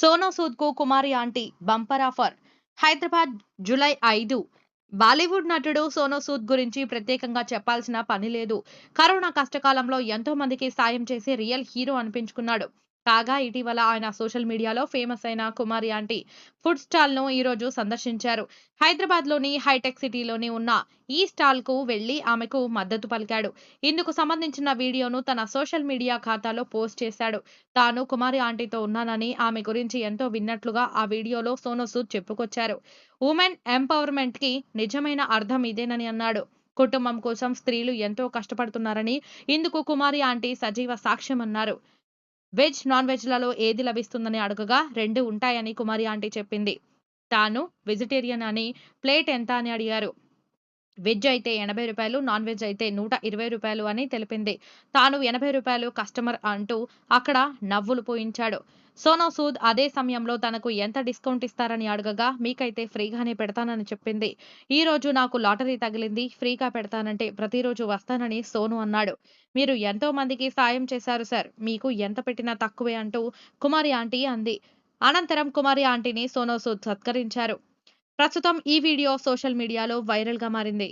Sonu సూద్కు Kumari aunty bumper offer. Hyderabad July ఐదు. Bollywood నటుడు Sono Sood గురించి ప్రత్యేకంగా చెప్పాల్సిన పని లేదు. కరోనా కష్టకాలంలో ఎంతో మందికి సాయం చేసి రియల్ హీరో అనిపించుకున్నాడు. కాగా ఇటీవల ఆయన సోషల్ మీడియాలో ఫేమస్ అయిన కుమారి ఆంటీ ఫుడ్ స్టాల్ను ఈ రోజు సందర్శించారు. హైదరాబాద్లోని హైటెక్ సిటీలోని ఉన్న ఈ స్టాల్కు వెళ్ళి ఆమెకు మద్దతు పలికాడు. ఇందుకు సంబంధించిన వీడియోను తన సోషల్ మీడియా ఖాతాలో పోస్ట్ చేశాడు. తాను కుమారి ఆంటీతో ఉన్నానని ఆమె గురించి ఎంతో విన్నట్లుగా ఆ వీడియోలో సోనూ సూద్ చెప్పుకొచ్చారు. ఉమెన్ ఎంపవర్మెంట్కి నిజమైన అర్థం ఇదేనని అన్నాడు. కుటుంబం కోసం స్త్రీలు ఎంతో కష్టపడుతున్నారని ఇందుకు కుమారి ఆంటీ సజీవ సాక్ష్యం అన్నారు. వెజ్ నాన్ వెజ్లలో ఏది లభిస్తుందని అడగగా రెండు ఉంటాయని కుమారి ఆంటీ చెప్పింది. తాను వెజిటేరియన్ అని ప్లేట్ ఎంత అని అడిగారు. వెజ్ అయితే ఎనభై రూపాయలు నాన్ వెజ్ అయితే నూట ఇరవై రూపాయలు అని తెలిపింది. తాను ఎనభై రూపాయలు కస్టమర్ అంటూ అక్కడ నవ్వులు పోయించాడు. సోనా సూద్ అదే సమయంలో తనకు ఎంత డిస్కౌంట్ ఇస్తారని అడగగా మీకైతే ఫ్రీగానే పెడతానని చెప్పింది. ఈ రోజు నాకు లాటరీ తగిలింది ఫ్రీగా పెడతానంటే ప్రతిరోజు వస్తానని సోను అన్నాడు. మీరు ఎంతో మందికి సాయం చేశారు సార్ మీకు ఎంత పెట్టినా తక్కువే అంటూ కుమారి ఆంటీ అంది. అనంతరం కుమారి ఆంటీని సోనోసూద్ సత్కరించారు. ప్రస్తుతం ఈ వీడియో సోషల్ మీడియాలో వైరల్గా మారింది.